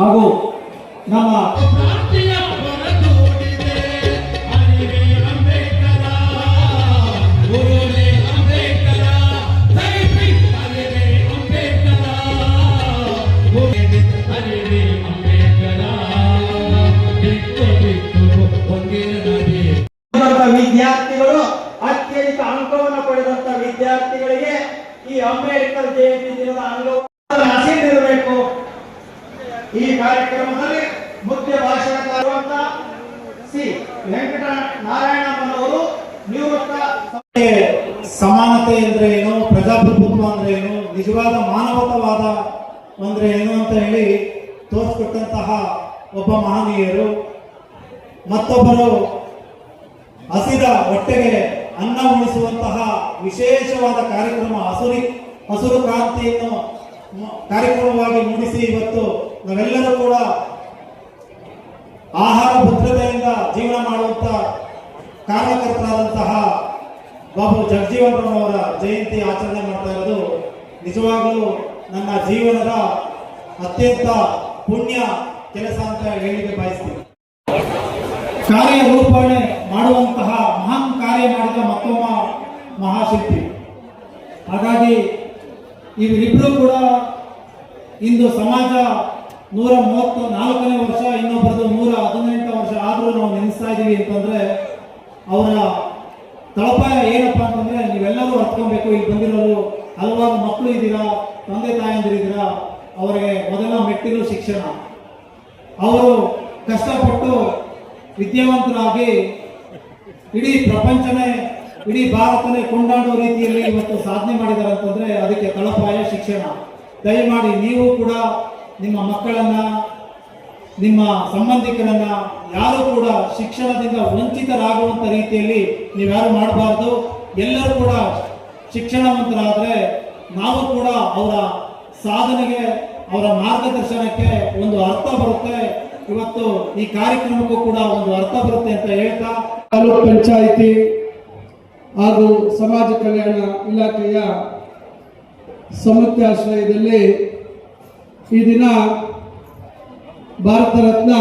ನದಿ ನಮ್ಮ ವಿದ್ಯಾರ್ಥಿಗಳು ಅತ್ಯಧಿಕ ಅಂಕವನ್ನು ಪಡೆದಂತ ವಿದ್ಯಾರ್ಥಿಗಳಿಗೆ ಈ ಅಂಬೇಡ್ಕರ್ ಜಯಂತಿ ದಿನದ ಅಂಗವನ್ನು ಕಾರ್ಯಕ್ರಮದಲ್ಲಿ ಮುಖ್ಯ ಭಾಷಣಕಾರುವಂತ ಸಿ. ವೆಂಕಟ ಅವರು ನಿವೃತ್ತ ಸಮಾನತೆ ಅಂದ್ರೆ ಏನು, ಪ್ರಜಾಪ್ರಭುತ್ವ ಅಂದ್ರೆ ಏನು, ನಿಜವಾದ ಮಾನವತವಾದ ಅಂದ್ರೆ ಏನು ಅಂತ ಹೇಳಿ ತೋರಿಸ್ಕೊಟ್ಟಂತಹ ಒಬ್ಬ ಮಹನೀಯರು. ಮತ್ತೊಬ್ಬರು ಹಸಿದ ಹೊಟ್ಟೆಗೆ ಅನ್ನ ಉಳಿಸುವಂತಹ ವಿಶೇಷವಾದ ಕಾರ್ಯಕ್ರಮ ಹಸುರಿ, ಹಸುರು ಕ್ರಾಂತಿಯನ್ನು ಕಾರ್ಯಕ್ರಮವಾಗಿ ಮೂಡಿಸಿ ಇವತ್ತು ನಾವೆಲ್ಲರೂ ಕೂಡ ಆಹಾರ ಭದ್ರತೆಯಿಂದ ಜೀವನ ಮಾಡುವಂತ ಕಾರ್ಯಕರ್ತರಾದಂತಹ ಬಾಬು ಜಗಜೀವನ್ ರಾಮ್ ಅವರ ಜಯಂತಿ ಆಚರಣೆ ಮಾಡ್ತಾ ಇರೋದು ನಿಜವಾಗಲೂ ನನ್ನ ಜೀವನದ ಅತ್ಯಂತ ಪುಣ್ಯ ಕೆಲಸ ಅಂತ ಹೇಳಿಕೆ ಬಯಸ್ತೀನಿ. ಕಾರ್ಯರೂಪಣೆ ಮಾಡುವಂತಹ ಮಹಾನ್ ಕಾರ್ಯ ಮಾಡಿದ ಮತ್ತೊಮ್ಮ ಮಹಾಶಕ್ತಿ ಹಾಗಾಗಿ ಇವರಿಬ್ಬರು ಕೂಡ ಇಂದು ಸಮಾಜ ನೂರ ಮೂವತ್ತು ನಾಲ್ಕನೇ ವರ್ಷ, ಇನ್ನೊಬ್ಬರದು ನೂರ ಹದಿನೆಂಟು ವರ್ಷ ಆದರೂ ನಾವು ನೆನೆಸ್ತಾ ಇದ್ದೀವಿ ಅಂತಂದ್ರೆ ಅವರ ತಳಪಾಯ ಏನಪ್ಪಾ ಅಂತಂದ್ರೆ ನೀವೆಲ್ಲರೂ ಅರ್ತ್ಕೊಬೇಕು ಇಲ್ಲಿ ಬಂದಿರೋರು ಹಲವಾರು ಮಕ್ಕಳು ಇದ್ದೀರಾ, ತಂದೆ ತಾಯಂದಿರಿದ್ದೀರಾ ಅವರಿಗೆ ಮೊದಲ ಮೆಟ್ಟಿಲು ಶಿಕ್ಷಣ. ಅವರು ಕಷ್ಟಪಟ್ಟು ವಿದ್ಯಾವಂತರಾಗಿ ಇಡೀ ಪ್ರಪಂಚನೇ, ಇಡೀ ಭಾರತನೇ ಕೊಂಡಾಡುವ ರೀತಿಯಲ್ಲಿ ಇವತ್ತು ಸಾಧನೆ ಮಾಡಿದ್ದಾರೆ ಅಂತಂದ್ರೆ ಅದಕ್ಕೆ ತಳಪಾಯ ಶಿಕ್ಷಣ. ದಯಮಾಡಿ ನೀವು ಕೂಡ ನಿಮ್ಮ ಮಕ್ಕಳನ್ನ, ನಿಮ್ಮ ಸಂಬಂಧಿಕರನ್ನ ಯಾರು ಕೂಡ ಶಿಕ್ಷಣದಿಂದ ವಂಚಿತರಾಗುವಂತ ರೀತಿಯಲ್ಲಿ ನೀವ್ಯಾರು ಮಾಡಬಾರ್ದು. ಎಲ್ಲರೂ ಕೂಡ ಶಿಕ್ಷಣವಂತರಾದ್ರೆ ನಾವು ಕೂಡ ಅವರ ಸಾಧನೆಗೆ, ಅವರ ಮಾರ್ಗದರ್ಶನಕ್ಕೆ ಒಂದು ಅರ್ಥ ಬರುತ್ತೆ. ಇವತ್ತು ಈ ಕಾರ್ಯಕ್ರಮಕ್ಕೂ ಕೂಡ ಒಂದು ಅರ್ಥ ಬರುತ್ತೆ ಅಂತ ಹೇಳ್ತಾ. ತಾಲೂಕ್ ಪಂಚಾಯಿತಿ ಹಾಗೂ ಸಮಾಜ ಕಲ್ಯಾಣ ಇಲಾಖೆಯ ಸಂಯುಕ್ತ ಆಶ್ರಯದಲ್ಲಿ ಈ ದಿನ Bharat Ratna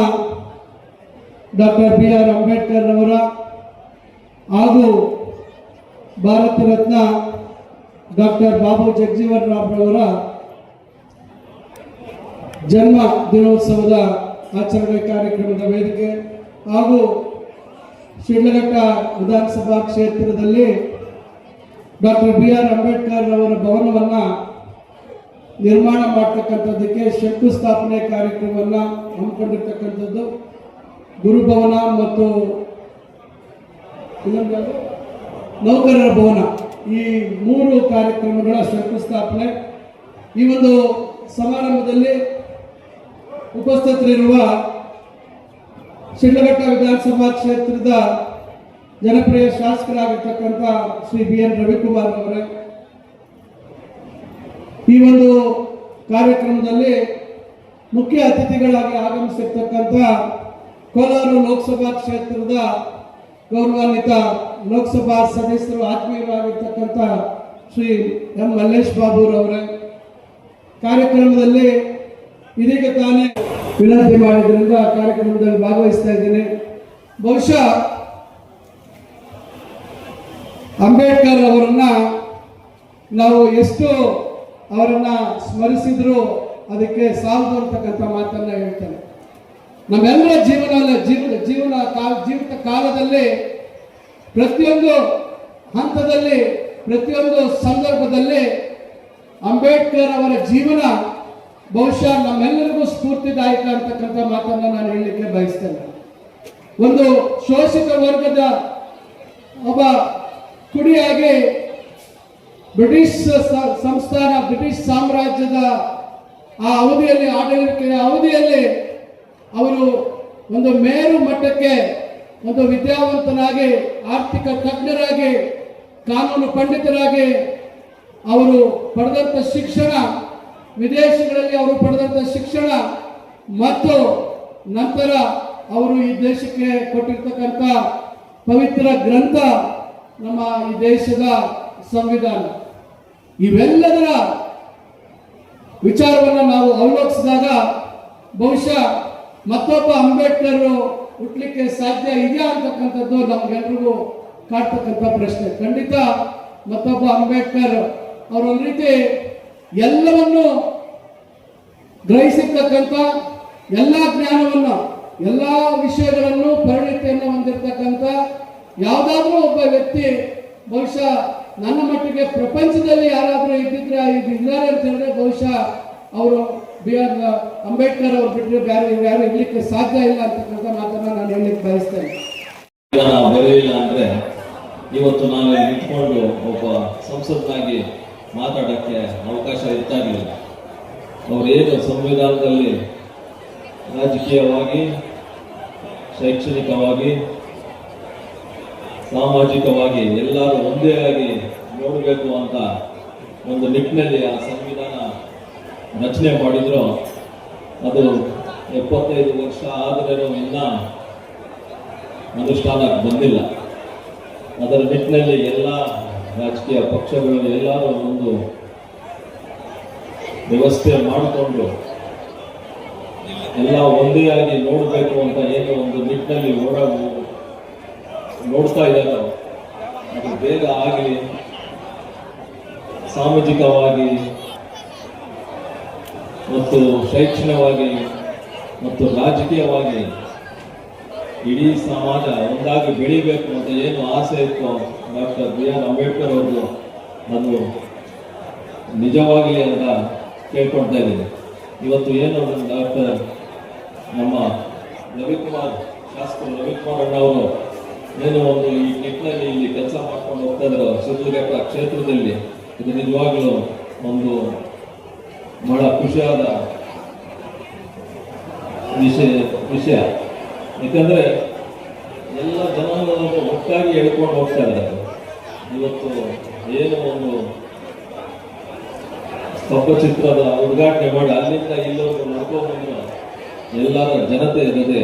doctor B R Ambedkar ಅವರ ಹಾಗೂ ಭಾರತ ರತ್ನ ಡಾಕ್ಟರ್ ಬಾಬು ಜಗಜೀವನ್ ರಾಮ್ ರವರ ಜನ್ಮ ದಿನೋತ್ಸವದ ಆಚರಣೆ ಕಾರ್ಯಕ್ರಮದ ವೇದಿಕೆ ಹಾಗೂ ಶಿಡ್ಲಘಟ್ಟ ವಿಧಾನಸಭಾ ಕ್ಷೇತ್ರದಲ್ಲಿ ಡಾಕ್ಟರ್ ಬಿ ಆರ್ ಅಂಬೇಡ್ಕರ್ ಅವರ ಭವನವನ್ನು ನಿರ್ಮಾಣ ಮಾಡ್ತಕ್ಕಂಥದ್ದಕ್ಕೆ ಶಂಕುಸ್ಥಾಪನೆ ಕಾರ್ಯಕ್ರಮವನ್ನು ಹಮ್ಮಿಕೊಂಡಿರ್ತಕ್ಕಂಥದ್ದು ಗುರುಭವನ ಮತ್ತು ನೌಕರರ ಭವನ. ಈ ಮೂರು ಕಾರ್ಯಕ್ರಮಗಳ ಶಂಕುಸ್ಥಾಪನೆ. ಈ ಒಂದು ಸಮಾರಂಭದಲ್ಲಿ ಉಪಸ್ಥಿತರಿರುವ ಶಿಡ್ಲಘಟ್ಟ ವಿಧಾನಸಭಾ ಕ್ಷೇತ್ರದ ಜನಪ್ರಿಯ ಶಾಸಕರಾಗಿರ್ತಕ್ಕಂಥ ಶ್ರೀ ಬಿ ಎನ್ ರವಿಕುಮಾರ್ ಅವರೇ ಈ ಒಂದು ಕಾರ್ಯಕ್ರಮದಲ್ಲಿ ಮುಖ್ಯ ಅತಿಥಿಗಳಾಗಿ ಆಗಮಿಸಿರ್ತಕ್ಕಂಥ ಕೋಲಾರ ಲೋಕಸಭಾ ಕ್ಷೇತ್ರದ ಗೌರವಾನ್ವಿತ ಲೋಕಸಭಾ ಸದಸ್ಯರು, ಆತ್ಮೀಯರಾಗಿರ್ತಕ್ಕಂಥ ಶ್ರೀ ಎಂ ಮಲ್ಲೇಶ್ ಬಾಬುರವರೇ. ಕಾರ್ಯಕ್ರಮದಲ್ಲಿ ಇದೀಗ ತಾನೇ ವಿನಂತಿ ಮಾಡಿದ್ರಿಂದ ಕಾರ್ಯಕ್ರಮದಲ್ಲಿ ಭಾಗವಹಿಸ್ತಾ ಇದ್ದೀನಿ. ಬಹುಶಃ ಅಂಬೇಡ್ಕರ್ ಅವರನ್ನ ನಾವು ಎಷ್ಟು ಅವರನ್ನ ಸ್ಮರಿಸಿದ್ರು, ಅದಕ್ಕೆ ಸಾಲದು ಅಂತಕ್ಕಂಥ ಮಾತನ್ನ ಹೇಳ್ತಾನೆ. ನಮ್ಮೆಲ್ಲರ ಜೀವನ ಜೀವನ ಜೀವನ ಕಾಲ, ಜೀವಿತ ಕಾಲದಲ್ಲಿ ಪ್ರತಿಯೊಂದು ಹಂತದಲ್ಲಿ, ಪ್ರತಿಯೊಂದು ಸಂದರ್ಭದಲ್ಲಿ ಅಂಬೇಡ್ಕರ್ ಅವರ ಜೀವನ ಬಹುಶಃ ನಮ್ಮೆಲ್ಲರಿಗೂ ಸ್ಫೂರ್ತಿದಾಯಕ ಅಂತಕ್ಕಂಥ ಮಾತನ್ನ ನಾನು ಹೇಳಲಿಕ್ಕೆ ಬಯಸ್ತೇನೆ. ಒಂದು ಶೋಷಿತ ವರ್ಗದ ಒಬ್ಬ ಕುಡಿಯಾಗಿ ಬ್ರಿಟಿಷ್ ಸಂಸ್ಥಾನ, ಬ್ರಿಟಿಷ್ ಸಾಮ್ರಾಜ್ಯದ ಆ ಅವಧಿಯಲ್ಲಿ ಆಡಳಿತ ಅವಧಿಯಲ್ಲಿ ಅವರು ಒಂದು ಮೇರು ಮಟ್ಟಕ್ಕೆ, ಒಂದು ವಿದ್ಯಾವಂತನಾಗಿ, ಆರ್ಥಿಕ ತಜ್ಞರಾಗಿ, ಕಾನೂನು ಪಂಡಿತರಾಗಿ ಅವರು ಪಡೆದಂಥ ಶಿಕ್ಷಣ, ವಿದೇಶಗಳಲ್ಲಿ ಅವರು ಪಡೆದಂಥ ಶಿಕ್ಷಣ ಮತ್ತು ನಂತರ ಅವರು ಈ ದೇಶಕ್ಕೆ ಕೊಟ್ಟಿರ್ತಕ್ಕಂಥ ಪವಿತ್ರ ಗ್ರಂಥ ನಮ್ಮ ಈ ದೇಶದ ಸಂವಿಧಾನ. ಇವೆಲ್ಲದರ ವಿಚಾರವನ್ನು ನಾವು ಅವಲೋಕಿಸಿದಾಗ ಬಹುಶಃ ಮತ್ತೊಬ್ಬ ಅಂಬೇಡ್ಕರ್ ಹುಟ್ಟಲಿಕ್ಕೆ ಸಾಧ್ಯ ಇದೆಯಾ ಅಂತಕ್ಕಂಥದ್ದು ನಮ್ಗೆಲ್ರಿಗೂ ಕಾಡ್ತಕ್ಕಂಥ ಪ್ರಶ್ನೆ. ಖಂಡಿತ ಮತ್ತೊಬ್ಬ ಅಂಬೇಡ್ಕರ್ ಅವರೊಂದು ರೀತಿ ಎಲ್ಲವನ್ನು ಗ್ರಹಿಸಿರ್ತಕ್ಕಂಥ ಎಲ್ಲ ಜ್ಞಾನವನ್ನು, ಎಲ್ಲ ವಿಷಯಗಳನ್ನು ಪರಿಣಿತಿಯನ್ನು ಹೊಂದಿರತಕ್ಕಂಥ ಯಾವುದಾದ್ರೂ ಒಬ್ಬ ವ್ಯಕ್ತಿ ಬಹುಶಃ ನನ್ನ ಮಟ್ಟಿಗೆ ಪ್ರಪಂಚದಲ್ಲಿ ಯಾರಾದರೂ ಇದ್ದಿದ್ರೆ ಇದು ಇದ್ದಾರೆ ಅಂತ ಹೇಳಿದ್ರೆ ಬಹುಶಃ ಅವರು ಬಿ ಆರ್ ಅಂಬೇಡ್ಕರ್ ಅವರು ಬಿಟ್ಟರೆ ಬೇರೆ ಯಾರು ಇರ್ಲಿಕ್ಕೆ ಸಾಧ್ಯ ಇಲ್ಲ ಅಂತಕ್ಕಂಥ ಮಾತನ್ನ ನಾನು ಹೇಳಲಿಕ್ಕೆ ಬಯಸ್ತೇನೆ. ಬರಲಿಲ್ಲ ಅಂದ್ರೆ ಇವತ್ತು ನಾನು ನಿಂತ್ಕೊಂಡು ಒಬ್ಬ ಸಂಸದನಾಗಿ ಮಾತಾಡೋಕ್ಕೆ ಅವಕಾಶ ಇರ್ತಾ ಅವರು ಅವ್ರು ಏನು ಸಂವಿಧಾನದಲ್ಲಿ ರಾಜಕೀಯವಾಗಿ, ಶೈಕ್ಷಣಿಕವಾಗಿ ಸಾಮಾಜಿಕವಾಗಿ ಎಲ್ಲರೂ ಒಂದೇ ಆಗಿ ನೋಡಬೇಕು ಅಂತ ಒಂದು ನಿಟ್ಟಿನಲ್ಲಿ ಆ ಸಂವಿಧಾನ ರಚನೆ ಮಾಡಿದ್ರು. ಅದು ಎಪ್ಪತ್ತೈದು ವರ್ಷ ಆದರೂ ಇನ್ನ ಅನುಷ್ಠಾನಕ್ಕೆ ಬಂದಿಲ್ಲ. ಅದರ ನಿಟ್ಟಿನಲ್ಲಿ ಎಲ್ಲ ರಾಜಕೀಯ ಪಕ್ಷಗಳು ಎಲ್ಲರೂ ಒಂದು ವ್ಯವಸ್ಥೆ ಮಾಡಿಕೊಂಡು ಎಲ್ಲ ಒಂದೇ ಆಗಿ ನೋಡಬೇಕು ಅಂತ ಏನು ಒಂದು ನಿಟ್ಟಿನಲ್ಲಿ ಓಡ ನೋಡ್ತಾ ಇದ್ದಾರೋ. ಅದು ಬೇಗ ಆಗಲಿ. ಸಾಮಾಜಿಕವಾಗಿ ಮತ್ತು ಶೈಕ್ಷಣಿಕವಾಗಿ ಮತ್ತು ರಾಜಕೀಯವಾಗಿ ಇಡೀ ಸಮಾಜ ಒಂದಾಗಿ ಬೆಳಿಬೇಕು ಅಂತ ಏನು ಆಸೆ ಇತ್ತು ಡಾಕ್ಟರ್ ಬಿ ಆರ್ ಅಂಬೇಡ್ಕರ್ ಅವರು ನಾನು ನಿಜವಾಗಲಿ ಅಂತ ಕೇಳ್ಕೊಳ್ತಾ ಇದ್ದೀನಿ. ಇವತ್ತು ಏನು ಡಾಕ್ಟರ್ ನಮ್ಮ ರವಿಕುಮಾರ್, ಶಾಸಕರು ರವಿಕುಮಾರ್ ಅಣ್ಣವರು ಏನು ಒಂದು ಈ ನಿಟ್ಟಿನಲ್ಲಿ ಇಲ್ಲಿ ಕೆಲಸ ಮಾಡ್ಕೊಂಡು ಹೋಗ್ತಾ ಇದ್ರು ಶಿಡ್ಲಘಟ್ಟ ಕ್ಷೇತ್ರದಲ್ಲಿ ಇದು ನಿಜವಾಗ್ಲೂ ಒಂದು ಬಹಳ ಖುಷಿಯಾದ ವಿಷಯ ವಿಷಯ. ಯಾಕಂದ್ರೆ ಎಲ್ಲ ಜನಾಂಗವನ್ನು ಒಟ್ಟಾಗಿ ಹೇಳ್ಕೊಂಡು ಹೋಗ್ತಾ ಇದ್ದಾರೆ. ಇವತ್ತು ಏನು ಒಂದು ಸ್ತಂಭಚಿತ್ರದ ಉದ್ಘಾಟನೆ ಮಾಡಿ ಅಲ್ಲಿಂದ ಇಲ್ಲೊಂದು ನಡ್ಕೊಂಡು ಎಲ್ಲರ ಜನತೆ ಜೊತೆ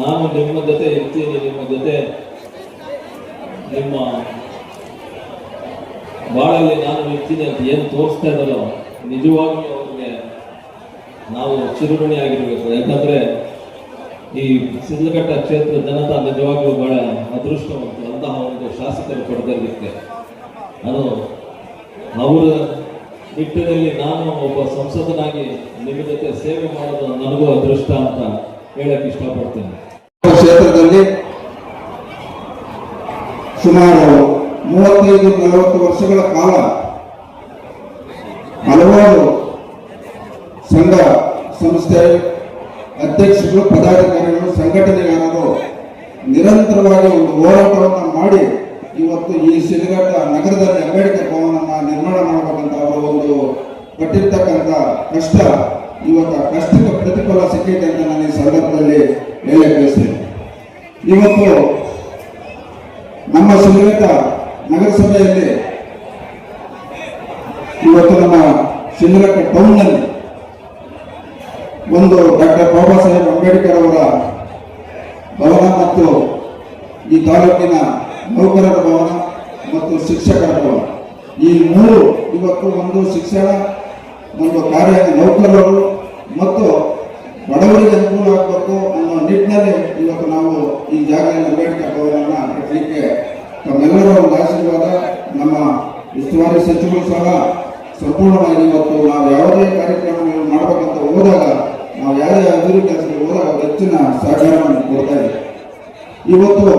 ನಾನು ನಿಮ್ಮ ಜೊತೆ ಇರ್ತೀನಿ, ನಿಮ್ಮ ಜೊತೆ ನಿಮ್ಮ ಬಾಳಲ್ಲಿ ನಾನು ಇರ್ತೀನಿ ಅಂತ ಏನು ತೋರಿಸ್ತಾ ಇದ್ದಾರೋ, ನಿಜವಾಗಿಯೂ ಅವ್ರಿಗೆ ನಾವು ಚಿರುಗುಣಿ ಆಗಿರ್ಬೇಕು. ಯಾಕಂದ್ರೆ ಈ ಸಿದ್ಲಘಟ್ಟ ಕ್ಷೇತ್ರ ಜನತಾ ನಿಜವಾಗಿಯೂ ಬಹಳ ಅದೃಷ್ಟವಂತ ಅಂತಹ ಒಂದು ಶಾಸಕರು ಪಡೆದಿರಲಿಕ್ಕೆ ನಾನು ಅವರ ನಿಟ್ಟಿನಲ್ಲಿ ನಾನು ಒಬ್ಬ ಸಂಸದನಾಗಿ ನಿಮ್ಮ ಜೊತೆ ಸೇವೆ ಮಾಡೋದು ನನಗೂ ಅದೃಷ್ಟ ಅಂತ ಹೇಳಕ್ ಇಷ್ಟಪಡ್ತೇನೆ. ಕ್ಷೇತ್ರದಲ್ಲಿ ಸುಮಾರು ಮೂವತ್ತೈದು, ನಲವತ್ತು ವರ್ಷಗಳ ಕಾಲ ಹಲವಾರು ಸಂಘ ಸಂಸ್ಥೆ ಅಧ್ಯಕ್ಷರು, ಪದಾಧಿಕಾರಿಗಳು, ಸಂಘಟನೆಗಾರರು ನಿರಂತರವಾಗಿ ಒಂದು ಹೋರಾಟವನ್ನು ಮಾಡಿ ಇವತ್ತು ಈ ಸಿಲಘಟ್ಟ ನಗರದಲ್ಲಿ ಅಂಬೇಡ್ಕರ್ ಭವನವನ್ನು ನಿರ್ಮಾಣ ಮಾಡಬೇಕಂತ ಅವರ ಒಂದು ಪಟ್ಟಿರ್ತಕ್ಕಂಥ ಕಷ್ಟ ಇವತ್ತು ಆ ಕಷ್ಟಕ್ಕೆ ಪ್ರತಿಫಲ ಸಿಕ್ಕಿದೆ ಅಂತ ನಾನು ಈ ಸಂದರ್ಭದಲ್ಲಿ ಹೇಳಕ್ಕೆ ಇವತ್ತು ನಮ್ಮ ಸಿಲಘಟ್ಟ ನಗರಸಭೆಯಲ್ಲಿ ಇವತ್ತು ನಮ್ಮ ಶಿಂಗರಟ್ಟ ಟೌನ್ನಲ್ಲಿ ಒಂದು ಡಾಕ್ಟರ್ ಬಾಬಾ ಸಾಹೇಬ್ ಅಂಬೇಡ್ಕರ್ ಅವರ ಭವನ ಮತ್ತು ಈ ತಾಲೂಕಿನ ನೌಕರರ ಭವನ ಮತ್ತು ಶಿಕ್ಷಕರ ಭವನ. ಈ ಮೂರು ಇವತ್ತು ಒಂದು ಶಿಕ್ಷಣ, ಒಂದು ಕಾರ್ಯ ನೌಕರರು ಮತ್ತು ಬಡವರಿಗೆ ಅನುಕೂಲ ಆಗಬೇಕು ಅನ್ನೋ ನಿಟ್ಟಿನಲ್ಲಿ ಇವತ್ತು ನಾವು ಈ ಜಾಗದಲ್ಲಿ ಅಂಬೇಡ್ಕರ್ ಭವನವನ್ನು ಕಟ್ಟಲಿಕ್ಕೆ ತಮ್ಮೆಲ್ಲರ ಒಂದು ಆಶೀರ್ವಾದ, ನಮ್ಮ ಉಸ್ತುವಾರಿ ಸಚಿವರು ಸಹ ಸಂಪೂರ್ಣವಾಗಿ ಇವತ್ತು ನಾವು ಯಾವುದೇ ಕಾರ್ಯಕ್ರಮಗಳನ್ನು ಮಾಡಬೇಕಂತ ಹೋದಾಗ ನಾವು ಯಾವುದೇ ಅಭಿವೃದ್ಧಿ ಕೆಲಸಕ್ಕೆ ಹೋದಾಗ ಹೆಚ್ಚಿನ ಸಹಕಾರವನ್ನು ಕೊಡ್ತಾ ಇದೆ. ಇವತ್ತು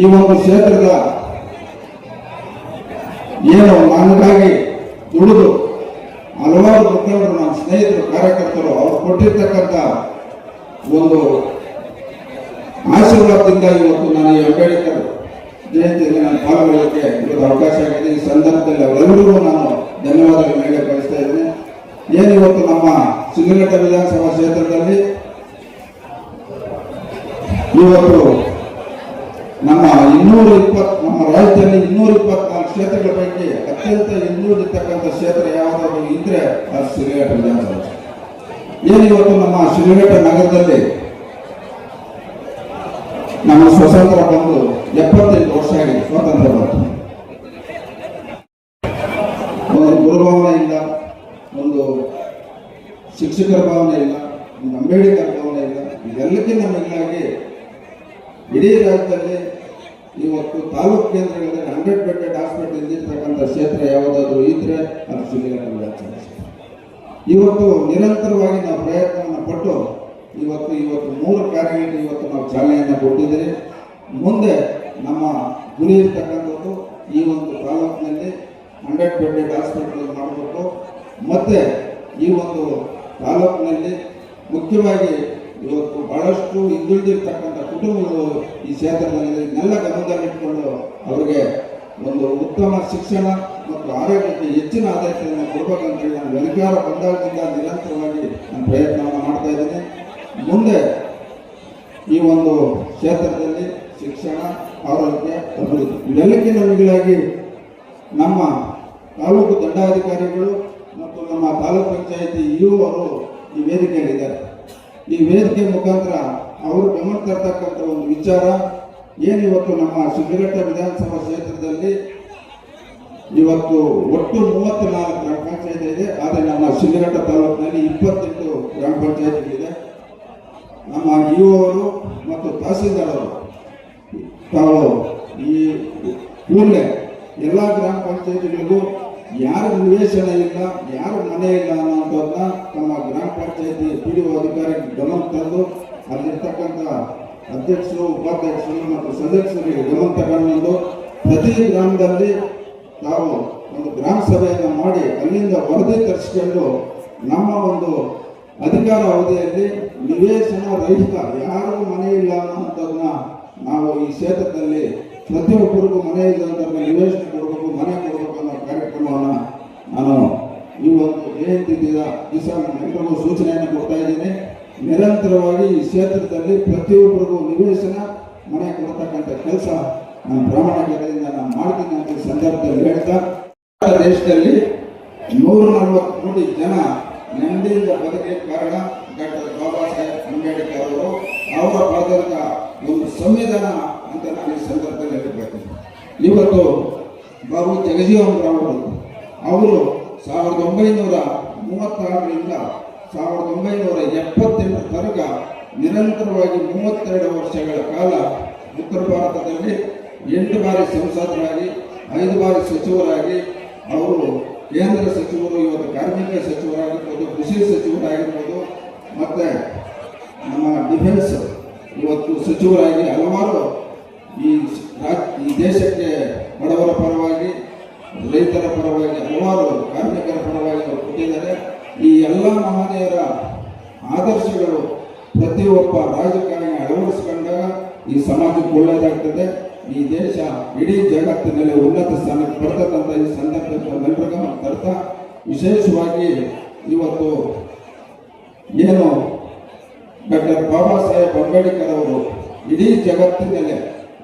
ಈ ಒಂದು ಕ್ಷೇತ್ರದ ಏನು ನನಗಾಗಿ ದುಡಿದು ಹಲವಾರು ಮುಖಂಡರು ಸ್ನೇಹಿತರು, ಕಾರ್ಯಕರ್ತರು, ಅವ್ರು ಕೊಟ್ಟಿರ್ತಕ್ಕಂಥ ಒಂದು ಆಶೀರ್ವಾದದಿಂದ ಇವತ್ತು ನಾನು ಈ ಅಂಬೇಡ್ಕರ್ ಜಯಂತಿಯಲ್ಲಿ ನಾನು ಪಾಲ್ಗೊಳ್ಳೋಕ್ಕೆ ಇವತ್ತು ಅವಕಾಶ ಆಗಿದೆ. ಈ ಸಂದರ್ಭದಲ್ಲಿ ಅವರೆಲ್ಲರಿಗೂ ನಾನು ಧನ್ಯವಾದಗಳು ಹೇಳಿ ಬಯಸ್ತಾ ಇದ್ದೇನೆ. ಏನು ಇವತ್ತು ನಮ್ಮ ಸಿಂಗಘಟ್ಟ ವಿಧಾನಸಭಾ ಕ್ಷೇತ್ರದಲ್ಲಿ? ಇವತ್ತು ನಮ್ಮ ಇನ್ನೂರ ಇಪ್ಪತ್ ನಮ್ಮ ರಾಜ್ಯದಲ್ಲಿ ಇನ್ನೂರ ಇಪ್ಪತ್ನಾಲ್ಕು ಕ್ಷೇತ್ರಗಳ ಪೈಕಿ ಅತ್ಯಂತ ಹಿಂದುಳಿದಿರ್ತಕ್ಕಂಥ ಕ್ಷೇತ್ರ ಯಾವುದಾದ್ರು ಇದ್ರೆ ಅದು ಶಿಲಘಟ್ಟ ವಿಧಾನಸಭಾ. ಏನು ಇವತ್ತು ನಮ್ಮ ಶ್ರೀಘಟ ನಗರದಲ್ಲಿ ನಮ್ಮ ಸ್ವತಂತ್ರ ಬಂದು ಎಪ್ಪತ್ತೈದು ವರ್ಷ ಆಗಿದೆ ಸ್ವಾತಂತ್ರ್ಯ ಬಂತು ಒಂದು ಗುರುಭಾವನೆ ಇಲ್ಲ, ಒಂದು ಶಿಕ್ಷಕರ ಭಾವನೆ ಇಲ್ಲ, ಒಂದು ಅಂಬೇಡ್ಕರ್ ಭಾವನೆ ಇಲ್ಲ, ಇದೆಲ್ಲಕ್ಕಿಂತ ಮೊದಲಾಗಿ ಇಡೀ ರಾಜ್ಯದಲ್ಲಿ ಇವತ್ತು ತಾಲೂಕು ಕೇಂದ್ರಗಳಲ್ಲಿ ಹಂಡ್ರೆಡ್ ಬೆಡ್ಡೆಡ್ ಹಾಸ್ಪಿಟಲ್ ಇದ್ದಿರ್ತಕ್ಕಂಥ ಕ್ಷೇತ್ರ ಯಾವುದಾದ್ರೂ ಇದ್ರೆ ಅದು ವಿಧಾನಸಭಾ ಇವತ್ತು ನಿರಂತರವಾಗಿ ನಾವು ಪ್ರಯತ್ನವನ್ನು ಪಟ್ಟು ಇವತ್ತು ಇವತ್ತು ಮೂರು ಕಾರ್ಯಗಳಿಗೆ ಇವತ್ತು ನಾವು ಚಾಲನೆಯನ್ನು ಕೊಟ್ಟಿದ್ದೀರಿ. ಮುಂದೆ ನಮ್ಮ ಗುರಿ ಇರ್ತಕ್ಕಂಥದ್ದು ಈ ಒಂದು ತಾಲೂಕಿನಲ್ಲಿ ಹಂಡ್ರೆಡ್ ಬೆಡ್ಡೆಡ್ ಹಾಸ್ಪಿಟಲ್ ಮಾಡಬೇಕು. ಮತ್ತೆ ಈ ಒಂದು ತಾಲೂಕಿನಲ್ಲಿ ಮುಖ್ಯವಾಗಿ ಇವತ್ತು ಬಹಳಷ್ಟು ಹಿಂದುಳಿದಿರ್ತಕ್ಕಂಥ ಕುಟುಂಬಗಳು ಈ ಕ್ಷೇತ್ರದಲ್ಲಿ ಇದನ್ನೆಲ್ಲ ಗಮನದಲ್ಲಿಟ್ಟುಕೊಂಡು ಅವರಿಗೆ ಒಂದು ಉತ್ತಮ ಶಿಕ್ಷಣ ಮತ್ತು ಆರೋಗ್ಯಕ್ಕೆ ಹೆಚ್ಚಿನ ಆದ್ಯತೆಯನ್ನು ಕೊಡಬೇಕಂತೇಳಿ ನಾನು ಅಧಿಕಾರ ಬಂದಾಗದಿಂದ ನಿರಂತರವಾಗಿ ನಾನು ಪ್ರಯತ್ನವನ್ನು ಮಾಡ್ತಾ ಇದ್ದೀನಿ. ಮುಂದೆ ಈ ಒಂದು ಕ್ಷೇತ್ರದಲ್ಲಿ ಶಿಕ್ಷಣ, ಆರೋಗ್ಯ, ಅಭಿವೃದ್ಧಿ ಇವೆಲ್ಲಕ್ಕಿಂತ ಮಿಗಿಲಾಗಿ ನಮ್ಮ ತಾಲೂಕು ದಂಡಾಧಿಕಾರಿಗಳು ಮತ್ತು ನಮ್ಮ ತಾಲೂಕು ಪಂಚಾಯಿತಿ ಇಯು ಅವರು ಈ ವೇದಿಕೆಯಲ್ಲಿದ್ದಾರೆ. ಈ ವೇದಿಕೆ ಮುಖಾಂತರ ಅವರು ಗಮನ ತರ್ತಕ್ಕಂಥ ಒಂದು ವಿಚಾರ. ಏನಿವತ್ತು ನಮ್ಮ ಶಿಡ್ಲಘಟ್ಟ ವಿಧಾನಸಭಾ ಕ್ಷೇತ್ರದಲ್ಲಿ ಇವತ್ತು ಒಟ್ಟು ಮೂವತ್ತು ನಾಲ್ಕು ಗ್ರಾಮ ಪಂಚಾಯತ್ ಇದೆ. ಆದರೆ ನಮ್ಮ ಶಿಡ್ಲಘಟ್ಟ ತಾಲೂಕಿನಲ್ಲಿ ಇಪ್ಪತ್ತೆಂಟು ಗ್ರಾಮ ಪಂಚಾಯತ್ಗಳಿದೆ. ನಮ್ಮ ಯು ಅವರು ಮತ್ತು ತಹಸೀಲ್ದಾರ್ ತಾವು ಈ ಕೂಡಲೇ ಎಲ್ಲ ಗ್ರಾಮ ಪಂಚಾಯತಿಗಳಿಗೂ ಯಾರ ನಿವೇಶನ ಇಲ್ಲ, ಯಾರ ಮನೆ ಇಲ್ಲ ಅನ್ನೋದನ್ನ ತಮ್ಮ ಗ್ರಾಮ ಪಂಚಾಯತಿ ಪಿ ಡಿ ಅಧಿಕಾರಿ ಗಮನ ತಂದು ಅಲ್ಲಿರ್ತಕ್ಕಂಥ ಅಧ್ಯಕ್ಷರು, ಉಪಾಧ್ಯಕ್ಷರು ಮತ್ತು ಸದಸ್ಯರಿಗೆ ಗಮನ ತಗೊಂಡು ಪ್ರತಿ ಗ್ರಾಮದಲ್ಲಿ ತಾವು ಒಂದು ಗ್ರಾಮ ಸಭೆಯನ್ನು ಮಾಡಿ ಅಲ್ಲಿಂದ ವರದಿ ತರಿಸಿಕೊಂಡು ನಮ್ಮ ಒಂದು ಅಧಿಕಾರ ಅವಧಿಯಲ್ಲಿ ನಿವೇಶನ ರಹಿತ ಯಾರು ಮನೆ ಇಲ್ಲ ಅನ್ನೋದನ್ನ ನಾವು ಈ ಕ್ಷೇತ್ರದಲ್ಲಿ ಪ್ರತಿಯೊಬ್ಬರಿಗೂ ಮನೆ ಅಂತ ನಿವೇಶನ ನಾನು ಈ ಒಂದು ಜಯಂತಿ ದಿಸಾ ದಿವಸ ಎಲ್ಲರಿಗೂ ಸೂಚನೆಯನ್ನು ಕೊಡ್ತಾ ಇದ್ದೀನಿ. ನಿರಂತರವಾಗಿ ಈ ಕ್ಷೇತ್ರದಲ್ಲಿ ಪ್ರತಿಯೊಬ್ಬರಿಗೂ ನಿವೇಶನ, ಮನೆ ಕೊಡ್ತಕ್ಕಂಥ ಕೆಲಸ ನಾನು ಪ್ರಾಮಾಣಿಕತೆಯಿಂದ ನಾನು ಮಾಡ್ತೀನಿ ಅಂತ ಸಂದರ್ಭದಲ್ಲಿ ಹೇಳ್ತಾ ದೇಶದಲ್ಲಿ ನೂರ ನಲವತ್ತು ಕೋಟಿ ಜನ ನೆಮ್ಮದಿಯಿಂದ ಬದುಕಲಿಕ್ಕೆ ಕಾರಣ ಡಾಕ್ಟರ್ ಬಾಬಾ ಸಾಹೇಬ್ ಅಂಬೇಡ್ಕರ್ ಅವರು. ಅವರ ಬರೆದಂತ ಒಂದು ಸಂವಿಧಾನ ಅಂತ ನಾನು ಈ ಸಂದರ್ಭದಲ್ಲಿ ಹೇಳಬೇಕು. ಇವತ್ತು ಬಾಬು ಜಗಜೀವನ್ ರಾವ್ ಅವರು ಅವರು ಸಾವಿರದ ಒಂಬೈನೂರ ಮೂವತ್ತಾರರಿಂದ ಸಾವಿರದ ಒಂಬೈನೂರ ಎಪ್ಪತ್ತೆಂಟರ ತನಕ ನಿರಂತರವಾಗಿ ಮೂವತ್ತೆರಡು ವರ್ಷಗಳ ಕಾಲ ಉತ್ತರ ಭಾರತದಲ್ಲಿ ಎಂಟು ಬಾರಿ ಸಂಸದರಾಗಿ, ಐದು ಬಾರಿ ಸಚಿವರಾಗಿ, ಅವರು ಕೇಂದ್ರ ಸಚಿವರು, ಇವತ್ತು ಕಾರ್ಮಿಕ ಸಚಿವರಾಗಿರ್ಬೋದು, ಕೃಷಿ ಸಚಿವರಾಗಿರ್ಬೋದು, ಮತ್ತು ನಮ್ಮ ಡಿಫೆನ್ಸ್ ಇವತ್ತು ಸಚಿವರಾಗಿ ಹಲವಾರು ಈ ರಾಜ್ ಈ ದೇಶಕ್ಕೆ ಬಡವರ ಪರವಾಗಿ ರೈತರ ಪರವಾಗಿ ಹಲವಾರು ಕಾರ್ಮಿಕರ ಪರವಾಗಿ ಅವರು ಕೊಟ್ಟಿದ್ದಾರೆ. ಈ ಎಲ್ಲ ಮಹನೀಯರ ಆದರ್ಶಗಳು ಪ್ರತಿಯೊಬ್ಬ ರಾಜಕಾರಣಿ ಅಳವಡಿಸಿಕೊಂಡಾಗ ಈ ಸಮಾಜಕ್ಕೆ ಒಳ್ಳೆಯದಾಗ್ತದೆ. ಈ ದೇಶ ಇಡೀ ಜಗತ್ತಿನಲ್ಲಿ ಉನ್ನತ ಸ್ಥಾನಕ್ಕೆ ಬರ್ತಕ್ಕಂಥ ಈ ನಾವು ತರ್ತಾ ವಿಶೇಷವಾಗಿ ಇವತ್ತು ಏನು ಡಾಕ್ಟರ್ ಬಾಬಾ ಸಾಹೇಬ್ ಅಂಬೇಡ್ಕರ್ ಅವರು ಇಡೀ ಜಗತ್ತಿನಲ್ಲಿ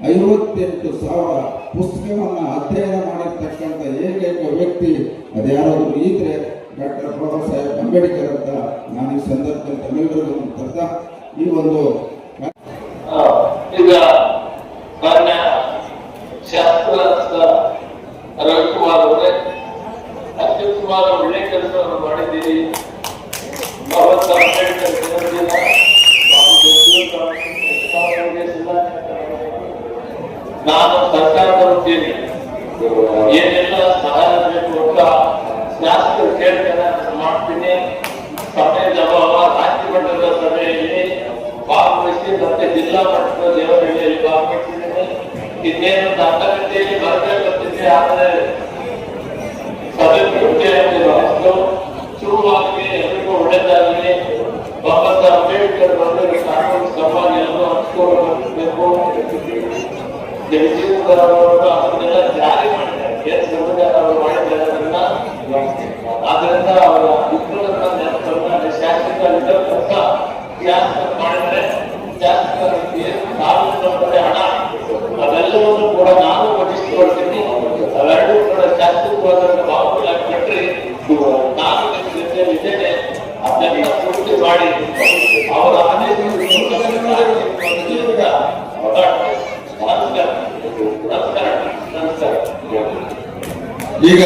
ಐವತ್ತೆಂಟು ಸಾವಿರ ಪುಸ್ತಕವನ್ನು ಅಧ್ಯಯನ ಮಾಡಿರ್ತಕ್ಕಂಥ ಏಕೈಕ ವ್ಯಕ್ತಿ ಅದ್ಯಾರಾದರೂ ಇದ್ರೆ ಡಾಕ್ಟರ್ ಬಾಬಾ ಸಾಹೇಬ್ ಅಂಬೇಡ್ಕರ್ ಅಂತ ನಾನು ಈ ಸಂದರ್ಭದಲ್ಲಿ ತಮ್ಮೆಲ್ಲರಿಗೂ ತರ್ತಾ ಈ ಒಂದು ಈಗ ಮಾನ್ಯ ರವಿಕುಮಾರ್ ಅವರೇ ಅತ್ಯುತ್ತಮವಾದ ಒಳ್ಳೆ ಕೆಲಸವನ್ನು ಮಾಡಿದ್ದೀರಿ ಬಾಬಾ ಸಾಹೇಬ್ ಅಂಬೇಡ್ಕರ್ ಜನ್ಮದಿನ ಬಾಬು ಜಗಜೀವನ್ ರಾಮ್ ಅವರಿಗೆ ಶುಭಾಶಯಗಳು. ನಾನು ಸರ್ಕಾರದ ವತಿಯಲ್ಲಿ ಏನೆಲ್ಲ ಸಹಾಯ ಬೇಕು ಅಂತ ಶಾಸಕರು ಕೇಳ್ತಾರೆ ಮಾಡ್ತೀನಿ. ಸಮಯದ ಅಭಾವ ರಾಜ್ಯ ಮಟ್ಟದ ಸಭೆಯಲ್ಲಿ ಭಾಗವಹಿಸಿ ಮತ್ತೆ ಜಿಲ್ಲಾ ಮಟ್ಟದ ದೇವರಹಳ್ಳಿಯಲ್ಲಿ ಭಾಗವಹಿಸಿದ್ದೇನೆ. ಇನ್ನೇನು ಅರ್ಧ ಗಂಟೆಯಲ್ಲಿ ಬರಬೇಕಂತಿದ್ದೆ ಆದರೆ ಸಭೆ ಪೂರ್ತಿಯಾಗಿ ಬರೆದು ಶುರುವಾಗಲಿ ಎಲ್ಲರಿಗೂ ಒಳ್ಳೆಯದಾಗಲಿ. ಬಾಬಾ ಸಾಹೇಬ್ ಅಂಬೇಡ್ಕರ್ ಬಂದರೆ ಕಾನೂನು ಸಮಾಜ ಎಲ್ಲರೂ ಹಂಚ್ಕೊಳ್ಬೇಕು ಜಗಜೀವನರಾವರು ಅದನ್ನೆಲ್ಲ ಜಾರಿ ಮಾಡಿದ್ದಾರೆ ಏನ್ ಸಂವಿಧಾನ ಅವರು ಆದ್ರಿಂದ ಅವರ ವಿಗ್ರಹದ ನೆನಪನ್ನ ಶಾಸಕ ವಿಧರ್ಥ ಶಾಸಕ ಮಾಡಿದ್ರೆ ಬರ್ತದೆ ಹಣ ಕೂಡ ನಾನು ವಹಿಸಿಕೊಳ್ತೀನಿ ಅವೆರಡೂ ಕೂಡ ಶಾಸಕವಾದಂತ ಭಾವಗಳಾಗಿ ಕಟ್ಟಿ ನಾನು ಅದನ್ನ ಪೂರ್ತಿ ಮಾಡಿ ಅವರ ಆದೇಶ ನಮಸ್ಕಾರ ನಮಸ್ಕಾರ ನಮಸ್ಕಾರ ಈಗ